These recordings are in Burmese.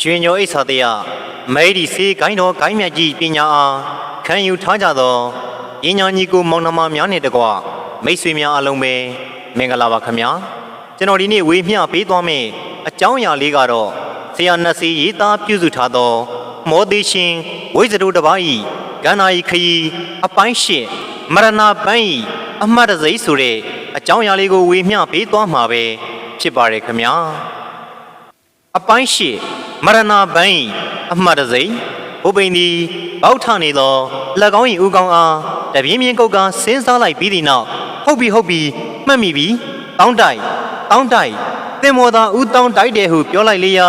ရွှေညိုအိဆာတယမဲဒီစေဂိုင်းတော်ဂိုင်းမြတ်ကြီးပညာအားခံယူထားကြသောရင်းညာညီကိုမောင်နှမများနှင့်တကွမိတ်ဆွေများအလုံးပဲမင်္ဂလာပါခင်ဗျာကျွန်တော်ဒီနေ့ဝေမျှပေးသွားမယ့်အကြောင်းအရာလေးကတော့ဆရာနတ်စီရေးသားပြုစုထားသော မောသေးရှင်ဝိဇ္ဇရုတစ်ပါးဤကန္နာဤခရီအပိုင်းရှစ်မရဏပန်းဤအမှတ်တစိမ့်ဆိုတဲ့အကြောင်းအရာလေးကိုဝေမျှပေးသွားမှာပဲဖြစ်ပါတယ်ခင်ဗျာ အပိုင်းရှိမရဏဘိုင်းအမှတ်တစိမ့်ဘုပိန်သည်ပေါက်ထနေသော၎င်း၏ဥကောင်းအားတပြင်းပြင်းကုတ်ကဆင်းစားလိုက်ပြီးသည့်နောက်ဟုတ်ပြီဟုတ်ပြီမှတ်မိပြီတောင်းတိုက်တောင်းတိုက်သင်မောသာဥတောင်းတိုက်တယ်ဟုပြောလိုက်လေရာ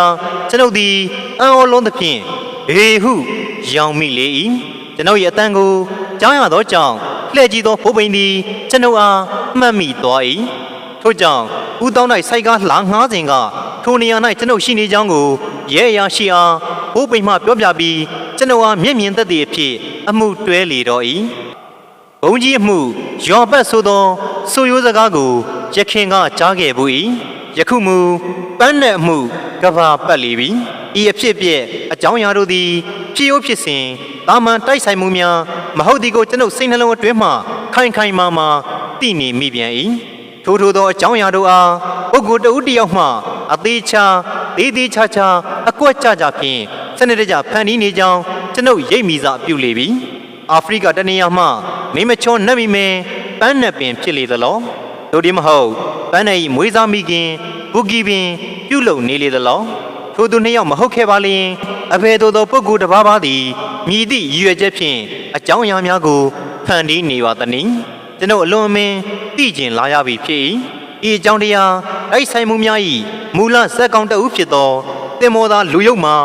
ကျွန်ုပ်သည်အံ့ဩလုံးသဖြင့်ဘေဟုရောင်မိလေ၏ကျွန်ုပ်၏အတန်ကိုကြားရသောကြောင့်လှည့်ကြည့်သောဘုပိန်သည်ကျွန်ုပ်အားမှတ်မိသွား၏ထို့ကြောင့်ဦးတောင်းတိုက်စိုက်ကားလှငှားစဉ်က ထိုနေရာ၌ကျွန်ုပ်ရှိနေကြောင်းကိုရဲအရာရှိအားဘိုးပိန်မှပြောပြပြီးကျွန်ုပ်အားမျက်မြင်သက်သေအဖြစ်အမှုတွဲလေတော့၏ဘုံကြီးအမှုရောပတ်ဆိုသောဆိုရိုးစကားကိုရခင်ကကြားခဲ့ဘူး၏ယခုမူပန်းတဲ့အမှုကဘာပတ်လီပြီဤအဖြစ်ပြက်အကြောင်းအရာတို့သည်ဖြစ်ရိုးဖြစ်စဉ်တာမန်တိုက်ဆိုင်မှုများမဟုတ်သည်ကိုကျွန်ုပ်စိတ်နှလုံးအတွင်းမှခိုင်ခိုင်မာမာသိနေမိပြန်၏ထို့ထို့သောအကြောင်းအရာတို့အားပုဂ္ဂိုလ်တဦးတစ်ယောက်မှ အသေးချာသေးသေးချာချာအကွက်ကြကြဖြင့်စနစ်တကျဖန်တီးနေကြောင်းကျွန်ုပ်ရိပ်မိစာပြုလေပြီအာဖရိကတနေရာမှမိမချွန်နှက်မိမဲပန်းနဲ့ပင်ဖြစ်လေသလောတို့ဒီမဟုတ်ပန်းနဲ့ဤမွေးစားမိခင်ဘူကီပင်ပြုတ်လုံနေလေသလောထိုသူနှစ်ယောက်မဟုတ်ခဲ့ပါလျင်အဖေတို့သောပုဂ္ဂိုလ်တစ်ပါးပါးသည်မြည်သည့်ရည်ရွယ်ချက်ဖြင့်အကြောင်းအရာများကိုဖန်တီးနေပါသနည်းကျွန်ုပ်အလွန်အမင်းသိကျင်လာရပြီဖြစ်၏ဤအကြောင်းတရား တိုက်ဆိုင်မှုများ၏မူလဇက်ကောင်တအုပ်ဖြစ်သောတင်မောသာလူယုတ်မှာ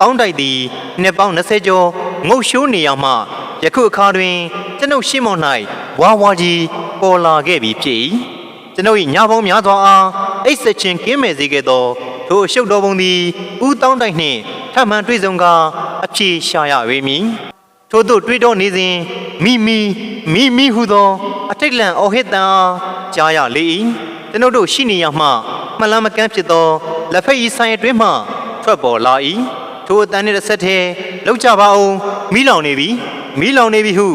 အောင်းတိုက်သည်နှစ်ပေါင်း20ကျော်ငုတ်ရှိုးနေရမှယခုအခါတွင်ကျွန်ုပ်ရှင်းမောင်၌ဝါဝါကြီးပေါ်လာခဲ့ပြီဖြစ်၏ကျွန်ုပ်၏ညာပေါင်းများစွာအားအိတ်ဆက်ချင်းကင်းမဲ့စေခဲ့သောထိုအရှုပ်တော်ပုံသည်ဦးတောင်းတိုက်နှင့်ထပ်မံတွေ့ဆုံကာအပြေရှာရပေမည်ထို့သို့တွေးတောနေစဉ်မိမိမိမိဟုသော အထိတ်လန့်အော်ဟစ်တန်အားကြားရလေ၏ ကျွန်ုပ်တို့ရှိနေရမှမလန်းမကန်းဖြစ်သောလက်ဖက်ရည်ဆိုင်အတွင်းမှထွက်ပေါ်လာ၏ထိုအတန်နှင့်တစ်ဆက်တည်းလောက်ကြပါအောင်မိလောင်နေပြီမိလောင်နေပြီဟု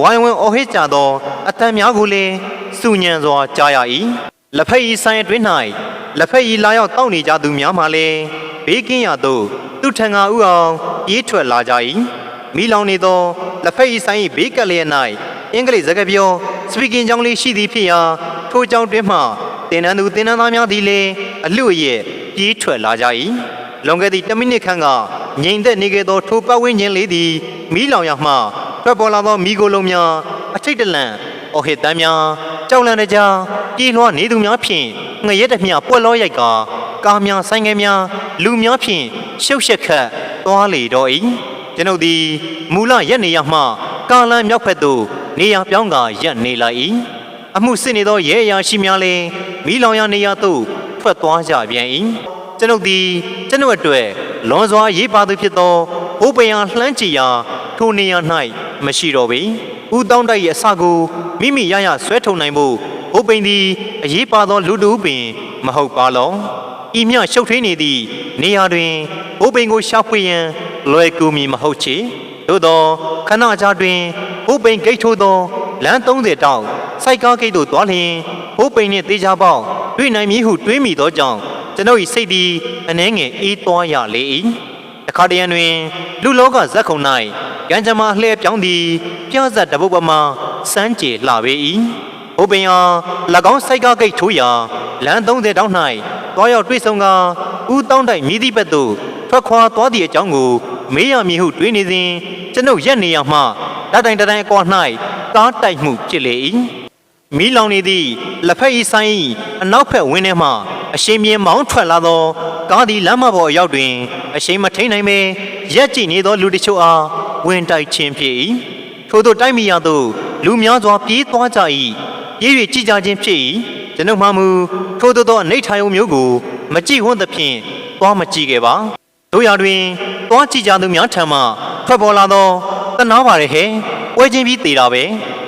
ဝိုင်းဝန်းအော်ဟစ်ကြသောအတန်များကိုလည်းစုညံစွာကြားရ၏လက်ဖက်ရည်ဆိုင်အတွင်း၌လက်ဖက်ရည်လာရောက်တောက်နေကြသူများမှလည်းဘေးကင်းရသို့သူထံကဥအောင်ပြေးထွက်လာကြ၏မီလောင်နေသောလက်ဖက်ရည်ဆိုင်၏ဘေးကပ်လျက်၌အင်္ဂလိပ်စကားပြောစပီကင်ကြောင်းလေးရှိသည်ဖြစ်ရာထိုကြောင်းတွင်မှ တင်နန်းသူတင်နန်းသားများသည်လည်းအလွတ်ရဲ့ပြေးထွက်လာကြ၏လွန်ခဲ့သည့်10မိနစ်ခန့်ကငြိမ်သက်နေခဲ့သောထိုပတ်ဝန်းကျင်လေးသည်မီလောင်ရမှထွက်ပေါ်လာသောမီကိုလုံးများအထိတ်တလန့်အော်ဟစ်တမ်းများကြောက်လန့်တကြားပြေးလွှားနေသူများဖြင့်ငရဲတမျှပွက်လောရိုက်ကာကားများဆိုင်ငယ်များလူများဖြင့်ရှုပ်ရှက်ခတ်သွားလေတော့၏ကျွန်ုပ်သည်မူလရက်နေရမှကာလန်မြောက်ဖက်သို့နေရာပြောင်းကာရက်နေလိုက်၏အမှုစစ်နေသောရဲအရာရှိများလည်း မီးလောင်ရာနေရာသို့ထွက်သွားကြပြန်၏ကျွန်ုပ်သည်ကျွန်ုပ်အတွက်လွန်စွာရေးပါသူဖြစ်သောဘိုးပင်အားလှမ်းကြည့်ရာထိုနေရာ၌မရှိတော့ပေဦးတောင်းတိုက်ရဲ့အစကိုမိမိရရဆွဲထုံနိုင်ဖို့ဘိုးပင်သည်အရေးပါသောလူတူပင်မဟုတ်ပါလောဤမြရှုပ်ထွေးနေသည့်နေရာတွင်ဘိုးပင်ကိုရှာဖွေရန်လွယ်ကူမည်မဟုတ်ချေသို့သောခဏကြာတွင်ဘိုးပင်ဂိတ်ထိုးသောလမ်း30တောက် စိုက်ကားဂိတ်သို့သွားလျင်ဘိုးပင်နှင့်တေချာပေါက်တွေ့နိုင်မည်ဟုတွေးမိသောကြောင့်ကျွန်ုပ်၏စိတ်သည်အနှဲငယ်အေးသွားရလေ၏တခါတရံတွင် လူလောကဇက်ခုံ၌ကံကြမ္မာလှဲပြောင်းသည်ပြဇတ်တပုတ်ပမာစမ်းကြေလှပေ၏ဘိုးပင်အား၎င်းစိုက်ကားဂိတ်ထိုးရာလမ်း30တောက်၌တွားရောက်တွေ့ဆုံကာဦးတောင်းတိုက်မြည်သည့်ဘက်သို့ထွက်ခွာသွားသည့်အကြောင်းကိုမေးရမည်ဟုတွေးနေစဉ်ကျွန်ုပ်ရက်နေရမှတတိုင်တတိုင်အကွာ၌ကားတိုက်မှုဖြစ်လေ၏ မီးလောင်နေသည့်လက်ဖက်ဤဆိုင်၏အနောက်ဘက်ဝင်းထဲမှအရှင်မြင်းမောင်းထွက်လာသောကားသည်လမ်းမပေါ်အရောက်တွင် အရှိန်မထိန်နိုင်ပေရက်ကြည့်နေသောလူတချို့အားဝင်တိုက်ခြင်းဖြစ်၏ထို့သောတိုက်မိရသောလူများစွာပြေးသွားကြ၏ပြေး၍ကြည်ကြခြင်းဖြစ်၏ကျွန်ုပ်မှမူထို့သောသောအနိဋ္ဌာယုံမျိုးကို မကြည့်ဝန်းသဖြင့်သွားမကြည့်ခဲ့ပါတို့ရတွင်သွားကြည့်ကြသူများထံမှထွက်ပေါ်လာသောတနာပါရဲ့ဟဲ့ပွဲချင်းပြီးတေတာပဲ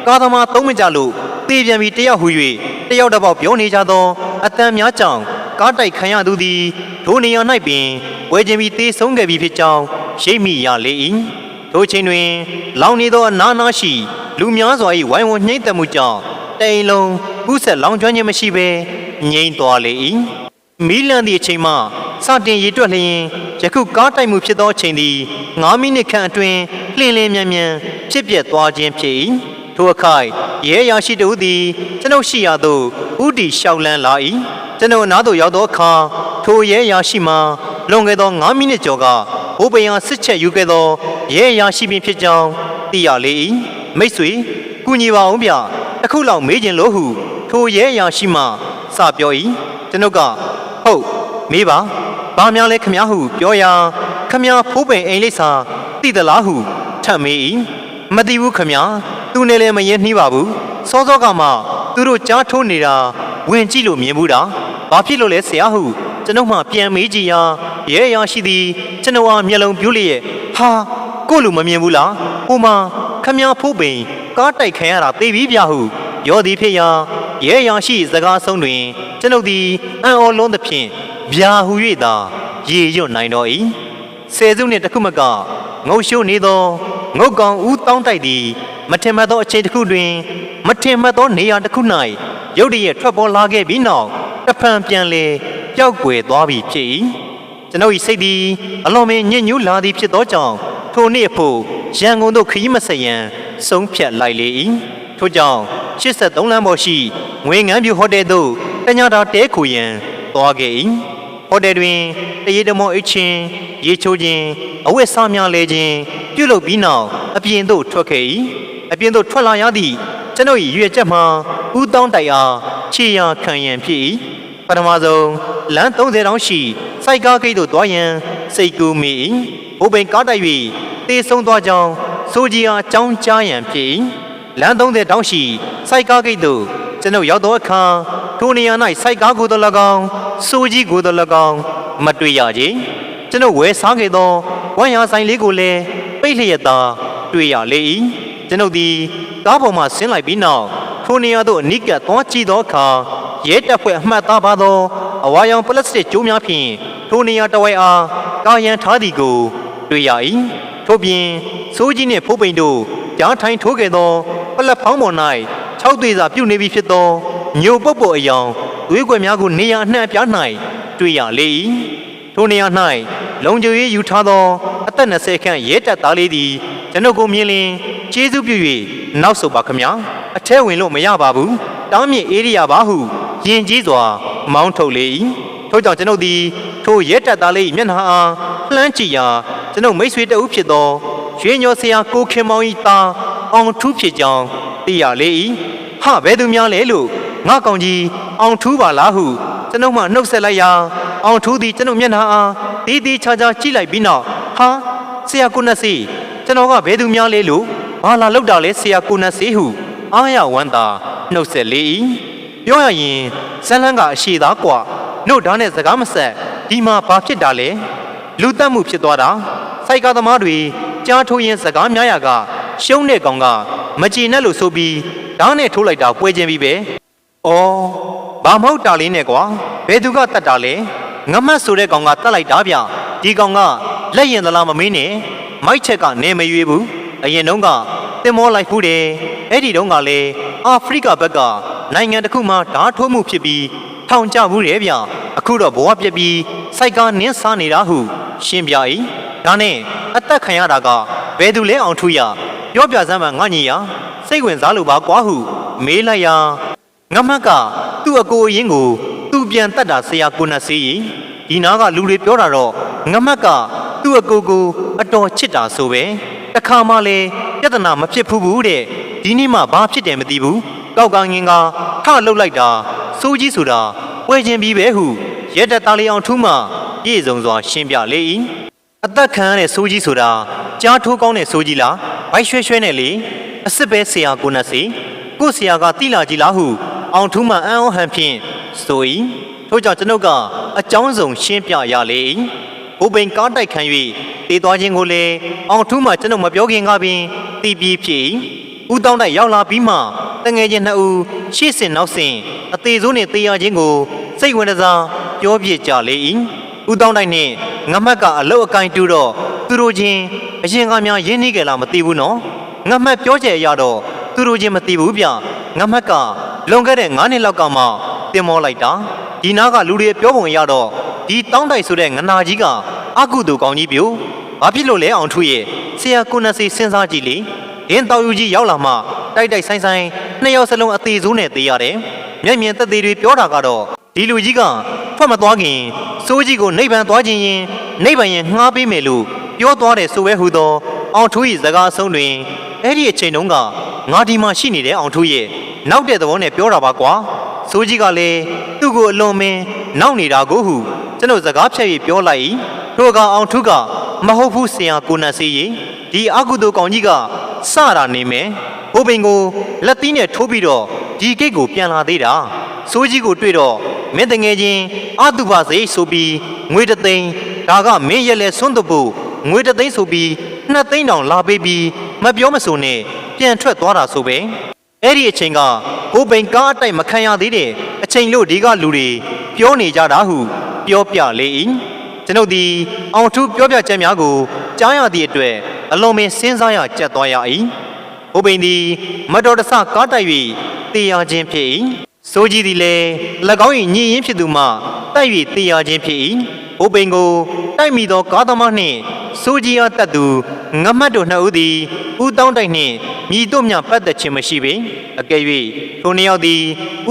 ကာသမာသုံးမကြလို့ တေပြန်ပြီးတယောက်ဟူ၍တယောက်တစ်ပေါက်ပြောနေကြသောအတန်များကြောင့်ကားတိုက်ခံရသူသည်ထိုနေရာ၌ပင်ဝဲခြင်းပြီးတေးဆုံးခဲ့ပြီဖြစ်ကြောင်းရှိမိရလေ၏ထိုချိန်တွင် လောင်နေသောအနားနာရှိ လူများစွာ၏ဝိုင်းဝန်းနှိမ့်သက်မှုကြောင့်တိမ်လုံးပူးဆက်လောင်ကျွမ်းခြင်းမရှိဘဲငြိမ်သွားလေ၏မီးလန့်သည့်အချိန်မှစတင်ရေတွက်လျင်ယခုကားတိုက်မှုဖြစ်သောအချိန်သည်9မိနစ်ခန့်အတွင်းလင်းလင်းမြန်မြန်ဖြစ်ပျက်သွားခြင်းဖြစ်၏ ထိုအခိုက်ရဲရရှိတူသည်ကျွန်ုပ်ရှိရာသို့ဥတီလျှောက်လန်းလာ၏ကျွန်ုပ်အနားသို့ရောက်သောအခါထိုရဲရရှိမှလွန်ခဲ့သော9မိနစ်ကျော်ကဘိုးပင်ရစစ်ချက်ယူခဲ့သောရဲရရှိပင်ဖြစ်ကြောင်းသိရလေ၏မိတ်ဆွေကူညီပါအောင်ဗျအခုလောက်မေးခြင်းလို့ဟုထိုရဲရရှိမှစပြော၏ကျွန်ုပ်ကဟုတ်မေးပါဘာများလဲခမည်းဟုပြောရာခမည်းဖိုးပင်အိမ်လိပ်စာသိသလားဟုထပ်မေး၏မသိဘူးခမည်း သူနဲ့လည်းမရင်နှီးပါဘူးစောစောကမှသူတို့ကြားထိုးနေတာဝင်ကြည့်လို့မြင်ဘူးတာဘာဖြစ်လို့လဲဆရာဟုကျွန်ုပ်မှပြန်မေးကြည့်ရာရဲရရှိသည်ကျွန်ုပ်အားမျက်လုံးပြူးလျက်ဟာကို့လူမမြင်ဘူးလားဟိုမှာခမည်းဖိုးပင်ကားတိုက်ခံရတာသိပြီဗျဟုပြောသည်ဖြစ်ရာရဲရရှိစကားဆုံးတွင်ကျွန်ုပ်သည်အံ့ဩလုံးသဖြင့်ဗျာဟု၍သာရေရွတ်နိုင်တော်၏ဆယ်စုနှစ်တစ်ခုမကငုတ်ရှိုးနေသောငုတ်ကောင်ဦးတောင်းတိုက်သည် မထင်မှတ်သောအချိန်တစ်ခုတွင် မထင်မှတ်သောနေရာတစ်ခု၌ရုတ်တရက်ထွက်ပေါ်လာခဲ့ပြီးနောက်တဖန်ပြန်လေပျောက်ကွယ်သွားပြီဖြစ်၏ကျွန်ုပ်၏စိတ်သည်အလွန်ပင်ညစ်ညူးလာသည်ဖြစ်သောကြောင့်ထိုနေ့အဖို့ရန်ကုန်သို့ခရီးမဆက်ရန်ဆုံးဖြတ်လိုက်လေ၏ထို့ကြောင့်83လမ်းပေါ်ရှိငွေငန်းပြူဟိုတယ်သို့တညတာတဲခုရန်သွားခဲ့၏ဟိုတယ်တွင်တရေတမောအိတ်ချင်းရေချိုးခြင်းအဝတ်စားများလဲခြင်းပြုလုပ်ပြီးနောက်အပြင်သို့ထွက်ခဲ့၏ အပြင်သို့ထွက်လာရသည့်ကျွန်ုပ်၏ရွေချက်မှာဦးတောင်းတိုက်အားခြေရာခံရန်ဖြစ်၏ပထမဆုံးလမ်း30တောင်းရှိစိုက်ကားဂိတ်သို့သွားရန်စိတ်ကူးမိ၏ဘိုးပင်ကားတိုက်၍တေဆုံးသွားကြောင်းစိုးကြီးအားကြောင်းကြားရန်ဖြစ်၏လမ်း30တောင်းရှိစိုက်ကားဂိတ်သို့ကျွန်ုပ်ရောက်သောအခါထိုနေရာ၌စိုက်ကားကိုယ်တော်၎င်းစိုးကြီးကိုယ်တော်၎င်းမတွေ့ရကြကျွန်ုပ်ဝယ်စားခဲ့သောဝမ်းရဆိုင်လေးကိုလည်းပိတ်လျက်သာတွေ့ရလေ၏ ကျွန်ုပ်သည်ကားပေါ်မှဆင်းလိုက်ပြီးနောက်ထိုနေရာသို့အနိကသွားကြည့်သောအခါရဲတပ်ဖွဲ့အမှတ်သားပါသောအဝါရောင်ပလတ်စတစ်ကျိုးများဖြင့်ထိုနေရာတစ်ဝိုက်အားကာရန်ထားသည်ကို တွေ့ရ၏ထို့ပြင်စိုးကြီးနှင့်ဖိုးပိန်တို့ကြားထိုင်ထိုးခဲ့သောပလက်ဖောင်းပေါ်၌၆သေးစာပြုတ်နေပြီဖြစ်သောညိုပုတ်ပုတ်အယောင်သွေးကွယ်များကိုနေရာအနှံ့အပြား၌တွေ့ရလေ၏ထိုနေရာ၌လုံခြုံရေးယူထားသောအသက်20ခန့်ရဲတပ်သားလေးသည်ကျွန်ုပ်ကိုမြင်လျင် ကျေးဇူးပြု၍နောက်ဆုတ်ပါခမညာအထဲဝင်လို့မရပါဘူးတောင်းမြင့်ဧရိယာပါဟုယင်ကြီးစွာ မောင်းထုတ်လေ၏ထို့ကြောင့်ကျွန်ုပ်သည်ထိုရဲတပ်သားလေး၏မျက်နှာအားလှမ်းကြည့်ရာကျွန်ုပ်မိတ်ဆွေတဦးဖြစ်သောရွှေညောဆရာကိုခင်မောင်၏သားအောင်ထူးဖြစ်ကြောင်းသိရလေ၏ဟာဘယ်သူများလဲလို့ငါကောင်ကြီးအောင်ထူးပါလားဟုကျွန်ုပ်မှနှုတ်ဆက်လိုက်ရာအောင်ထူးသည်ကျွန်ုပ်မျက်နှာအားတီးတီးခြားခြားကြည့်လိုက်ပြီးနောက်ဟာဆရာကုနစီကျွန်တော်ကဘယ်သူများလဲလို့ ဘာလာလောက်တာလဲဆရာကိုနတ်စေးဟုအားရဝမ်းသာနှုတ်ဆက်လေ၏ပြောရရင်ဇလန်းကအရှိသားကွာနှုတ်ဓာတ်နဲ့စကားမဆက်ဒီမှာဘာဖြစ်တာလဲလူတက်မှုဖြစ်သွားတာစိုက်ကားသမားတွေကြားထိုးရင်စကားများရာကရှုံးတဲ့ကောင်ကမကြည်နဲ့လို့ဆိုပြီးဓာတ်နဲ့ထိုးလိုက်တာပွဲချင်းပြီးပဲဩဘာမဟုတ်တာလေးနဲ့ကွာဘယ်သူကတတ်တာလဲငမတ်ဆိုတဲ့ကောင်ကတတ်လိုက်တာဗျဒီကောင်ကလက်ရင်သလားမမင်းနဲ့မိုက်ချက်ကနင်းမရွေးဘူး အရင်တုန်းကတင်မောလိုက်ဘူးတယ်အဲ့ဒီတုန်းကလည်းအာဖရိကဘက်ကနိုင်ငံတစ်ခုမှဓာတ်ထိုးမှုဖြစ်ပြီးထောင်ကျဘူးတယ်ဗျအခုတော့ဘဝပြက်ပြီးစိုက်ကားနင်းစားနေတာဟု ရှင်းပြ၏ဒါနဲ့အသက်ခံရတာကဘယ်သူလဲအောင်ထူရပြောပြစမ်းမှငါညီရစိတ်ဝင်စားလို့ပါကွာဟု မေးလိုက်ရာငမတ်ကသူ့အကိုအရင်ကိုသူ့ပြန်တတ်တာဆရာကိုနတ်စေးကြီးဒီနားကလူတွေပြောတာတော့ငမတ်ကသူ့အကိုကိုအတော်ချစ်တာဆိုပဲ တခါမှလည်းပြဿနာမဖြစ်ဘူးဘူးတဲ့ဒီနေ့မှဘာဖြစ်တယ်မသိဘူးကောက်ကငင်ကထလှုပ်လိုက်တာစိုးကြီးဆိုတာပွဲချင်းပြီးပဲဟုရဲတပ်သားလေးအောင်ထူးမှပြည့်စုံစွာရှင်းပြလေ၏အသက်ခံရတဲ့စိုးကြီးဆိုတာကြားထိုးကောင်းတဲ့စိုးကြီးလားဘိုက်ရွှဲရွှဲနဲ့လေအစ်စ်ပဲဆရာကိုနတ်စီကို့ဆရာကတိလာကြီးလားဟု အောင်ထူးမှအံ့ဩဟန်ဖြင့်ဆို၏ထို့ကြောင့်ကျွန်ုပ်ကအကြောင်းစုံရှင်းပြရလေ၏ဘိုးပင်ကားတိုက်ခံ၍ တည်သွားခြင်းကိုလည်းအောင်ထူးမှကျွန်ုပ်မပြောခင်ကပင်တီးပြီးဖြစ်၏ဦးတောင်းတိုက်ရောက်လာပြီးမှတငယ်ချင်းနှစ်ဦးရှေ့ဆင်နောက်ဆင်အသေးစိုးနှင့်တေးရခြင်းကိုစိတ်ဝင်စားပြောပြကြလေ၏ဦးတောင်းတိုက်နှင့်ငမတ်ကအလုတ်အကိုင်းတူတော့သူတို့ချင်းအရင်ကများရင်းနှီးကြလားမသိဘူးနော်ငမတ်ပြောကြရတော့သူတို့ချင်းမသိဘူးဗျငမတ်ကလွန်ခဲ့တဲ့9နှစ်လောက်ကမှတင်မောလိုက်တာဒီနားကလူတွေပြောပုံရတော့ဒီတောင်းတိုက်ဆိုတဲ့ငနာကြီးက အကုသူကောင်းကြီးပြိုဘာဖြစ်လို့လဲအောင်ထုရဲ့ဆရာကုနစီစဉ်းစားကြည့်လေဒင်းတောင်ယူကြီးရောက်လာမှတိုက်တိုက်ဆိုင်ဆိုင်နှစ်ယောက်စလုံးအသေးစိုးနဲ့သေးရတယ်မျက်မြင်သက်သေတွေပြောတာကတော့ဒီလူကြီးကထွက်မသွားခင်စိုးကြီးကိုနှိပ်ပန်သွားခြင်းရင်နှိပ်ပန်ရင်ငှားပေးမယ်လို့ပြောသွားတယ်ဆိုပဲဟူသော အောင်ထူး၏စကားအဆုံးတွင်အဲ့ဒီအချိန်တုန်းကငါဒီမှာရှိနေတဲ့အောင်ထူးရဲ့နောက်တဲ့သဘောနဲ့ပြောတာပါကွာစိုးကြီးကလည်းသူ့ကိုအလွန်မင်းနောက်နေတာကိုဟုကျွန်တော်စကားဖြတ်၍ပြောလိုက်၏ ထိုကအောင်ထူးကမဟုတ်ဘူးဆရာကိုနတ်စေးကြီးဒီအကုသိုလ်ကောင်ကြီးကစတာနေမယ်ဘိုးပင်ကိုလက်သီးနဲ့ထိုးပြီးတော့ဒီဂိတ်ကိုပြန်လာသေးတာစိုးကြီးကိုတွေ့တော့မင်းတငယ်ချင်းအတုပါစေဆိုပြီးငွေတသိန်းဒါကမင်းရဲ့လဲဆွန်းတဖို့ငွေတသိန်းဆိုပြီးနှစ်သိန်းတောင်လာပေးပြီးမပြောမဆိုနဲ့ပြန်ထွက်သွားတာဆိုပဲအဲ့ဒီအချိန်ကဘိုးပင်ကားအတိုက်မခံရသေးတဲ့အချိန်လို့ဒီကလူတွေပြောနေကြတာဟုပြောပြလေ၏ ကျွန်ုပ်ဒီအောင်ထူးပြောပြချက်များကိုကြားရသည့်အတွက်အလုံးမင်းစဉ်းစားရကြက်သွားရ၏ဘိုးပင်သည်မတော်တဆကားတိုက်၍တေရခြင်းဖြစ်၏စိုးကြီးသည်လည်း၎င်း၏ညီရင်ဖြစ်သူမှတိုက်၍တေရခြင်းဖြစ်၏ဘိုးပင်ကိုတိုက်မိသောကားသမားနှင့်စိုးကြီးအားတက်သူငမတ်တို့နှစ်ဦးသည်ဦးတောင်းတိုက်နှင့်မြည်တို့မြပတ်သက်ခြင်းမရှိပေအကယ်၍ထိုနှစ်ယောက်သည်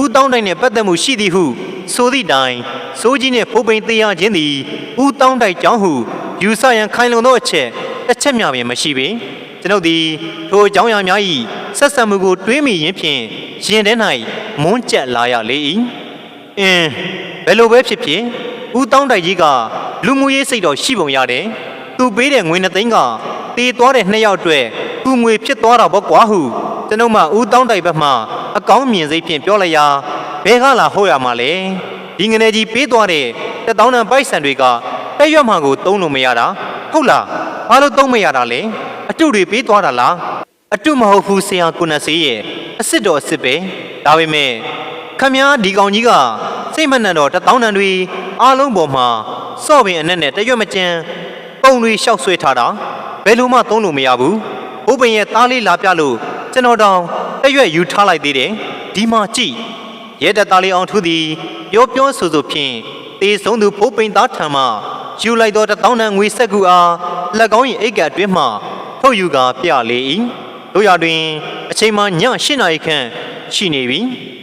ဦးတောင်းတိုက်နှင့်ပတ်သက်မှုရှိသည်ဟု ဆိုသည့်တိုင်စိုးကြီးနှင့်ဘိုးပင်တေရခြင်းသည်ဦးတောင်းတိုက်ကြောင်းဟုယူဆရန်ခိုင်လုံသောအချက်တစ်ချက်မျှပင်မရှိပေကျွန်ုပ်သည်ထိုအကြောင်းအရာများ၏ဆက်ဆံမှုကိုတွေးမိရင်းဖြင့်ရင်ထဲ၌မွန်းကျက်လာရလေ၏အင်းဘယ်လိုပဲဖြစ်ဖြစ်ဦးတောင်းတိုက်ကြီးကလူမှုရေးစိတ်တော်ရှိပုံရတယ်သူပေးတဲ့ငွေနှစ်သိန်းကတေးသွားတဲ့နှစ်ယောက်အတွက်သူငွေဖြစ်သွားတာပေါ့ကွာဟုကျွန်ုပ်မှဦးတောင်းတိုက်ဘက်မှအကောင်းမြင်စိတ်ဖြင့်ပြောလိုက်ရာ ဘဲကလာဟောရမှာလဲဒီငနေကြီးပေးသွားတဲ့တသောင်းတန်ပိုက်ဆံတွေကပဲ့ရွက်မှကိုသုံးလို့မရတာဟုတ်လားဘာလို့သုံးမရတာလဲအတုတွေပေးသွားတာလားအတုမဟုတ်ဘူးဆရာကုနဆေးရဲ့အစ်စ်တော်အစ်စ်ပဲဒါပေမဲ့ခမည်းဒီကောင်ကြီးကစိတ်မနှံတော့တသောင်းတန်တွေအားလုံးပေါ်မှာစော့ပင်အနဲ့နဲ့တရွက်မကြမ်းပုံတွေရှောက်ဆွဲထားတာဘယ်လိုမှသုံးလို့မရဘူးဘိုးပင်ရဲ့သားလေးလာပြလို့ကျွန်တော်တောင်တရွက်ယူထားလိုက်သေးတယ်ဒီမှာကြည့် ရဲတပ်သားလေးအောင်ထူးသည်ပြောပြောဆိုဆိုဖြင့်တေဆုံးသူဘိုးပင်သားထံမှယူလိုက်သောတသောင်းတန်ငွေဆက်ကူအားလက်ကောင်း၏အိတ်ကအတွင်းမှထုတ်ယူကာပြလေ၏တို့ရတွင် အချိန်မှည၈နာရီခန့်ရှိနေပြီ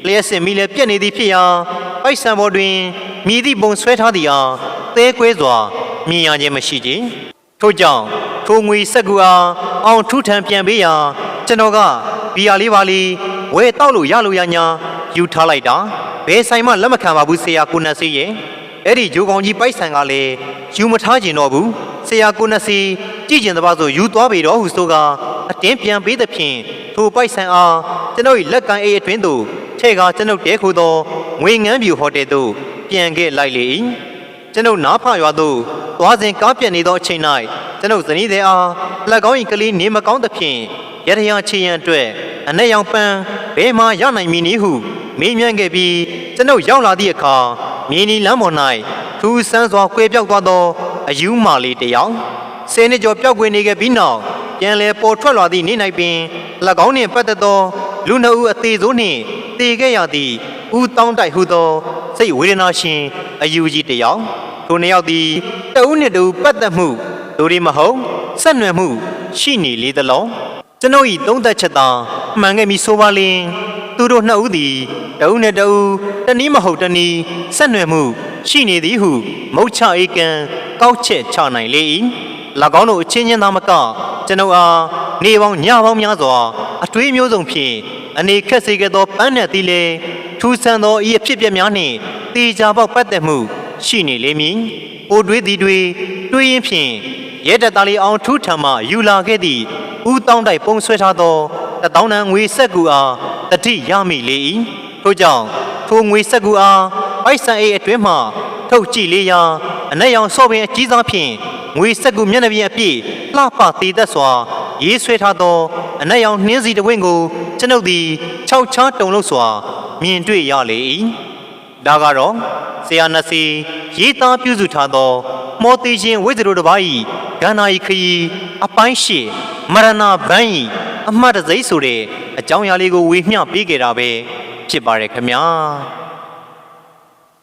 လျှက်စင်မီလည်းပြက်နေသည်ဖြစ်ရာပိုက်ဆံပေါ်တွင်မြည်သည့်ပုံဆွဲထားသည်အားသဲကွဲစွာမြင်ရခြင်းမရှိကြထို့ကြောင့်ထိုငွေဆက်ကူအားအောင်ထူးထန်ပြန်ပေးရာကျွန်တော်ကဘီယာလေးပါလီဝဲတောက်လို့ရလို့ရညာ ယူထားလိုက်တာဘယ်ဆိုင်မှလက်မခံပါဘူးဆရာကိုနတ်စေးရဲ့အဲ့ဒီဂျိုကောင်ကြီးပိုက်ဆံကလည်းယူမထားကျင်တော့ဘူးဆရာကိုနတ်စီကြည့်ကျင်တပါဆိုယူသွားပြီတော့ဟုဆိုကအတင်းပြန်ပေးသဖြင့်ထိုပိုက်ဆံအားကျွန်ုပ်၏လက်ကန်အိတ်အတွင်းသို့ထဲကကျွန်ုပ်တဲခိုသောငွေငန်းပြူဟိုတယ်သို့ပြန်ခဲ့လိုက်လေ၏ကျွန်ုပ်နားဖရွာသို့သွားစဉ်ကားပြတ်နေသောအချိန်၌ကျွန်ုပ်ဇနီးတဲ့အားလက်ကောင်း၏ကလေးနေမကောင်းသဖြင့်ရတရာချီရန်အတွက်အ내ရောင်ပန်း ဘယ်မှရနိုင်မည်နည်းဟုမေးမြန်းခဲ့ပြီးကျွန်ုပ်ရောက်လာသည့်အခါမြေနီလမ်းပေါ်၌ထူးဆန်းစွာကွဲပြောက်သွားသောအယူမာလေးတစ်ယောက်ဆယ်နှစ်ကျော်ပျောက်ကွယ်နေခဲ့ပြီးနောက်ပြန်လည်ပေါ်ထွက်လာသည့်နေ့၌ပင်၎င်းနှင့်ပတ်သက်သောလူနှုတ်ဦးအသေးစိုးနှင့်တည်ခဲ့ရသည့်ဦးတောင်းတိုက်ဟုသောစိတ်ဝေဒနာရှင်အယူကြီးတစ်ယောက်ထိုနှစ်ယောက်သည်တဦးနှင့်တဦးပတ်သက်မှုတို့ဒီမဟုတ်ဆက်နွယ်မှုရှိနေလေသလုံး ကျွန်ုပ်၏သုံးသက်ချက်သာမှန်ခဲ့ပြီဆိုပါလျင်သူတို့နှစ်ဦးသည်တဦးနှင့်တဦးတနည်းမဟုတ်တနည်းဆက်နွယ်မှု ရှိနေသည်ဟု မုတ်ချအေကံကောက်ချက်ချနိုင်လေ၏၎င်းတို့အချင်းချင်းသာမကကျွန်ုပ်အားနေပေါင်းညပေါင်းများစွာအတွေးမျိုးစုံဖြင့်အနေခက်စေခဲ့သောပန်းနဲ့သီးလေထူးဆန်းသောဤအဖြစ်အပျက်များနှင့်တေချာပေါက်ပတ်သက်မှု ရှိနေလေမည်။အိုတွေးသည်တွေတွေးရင်ဖြင့်ရဲတပ်သားလေးအောင်ထူးထံမှယူလာခဲ့သည့် ဦးတောင်းတိုက်ပုံဆွဲထားသောတသောင်းတန်ငွေဆက်ကူအားတတိရမိလေ၏ထို့ကြောင့်ထိုငွေဆက်ကူအားပိုက်ဆံအိတ်အတွင်းမှထုတ်ကြည့်လေရာအနက်ရောင်ဆော့ပင်အကြီးစားဖြင့်ငွေဆက်ကူမျက်နှာပြင်အပြည့်လှပသေးသက်စွာရေးဆွဲထားသောအနက်ရောင်နှင်းစီတစ်ဝင်းကိုကျွန်ုပ်သည်ခြောက်ချားတုံလို့စွာ မြင်တွေ့ရလေ၏ဒါကတော့ဆရာနစီရေးသားပြုစုထားသောမော်တီရှင်ဝိဇ္ဇရိုတစ်ပါးဤဂန္ဓာဤခရီးအပိုင်းရှိ မရဏဘန်းဤအမှတ်တံဆိပ်ဆိုတဲ့အကြောင်းအရာလေးကိုဝေမျှပေးခဲ့တာပဲဖြစ်ပါတယ်ခင်ဗျာ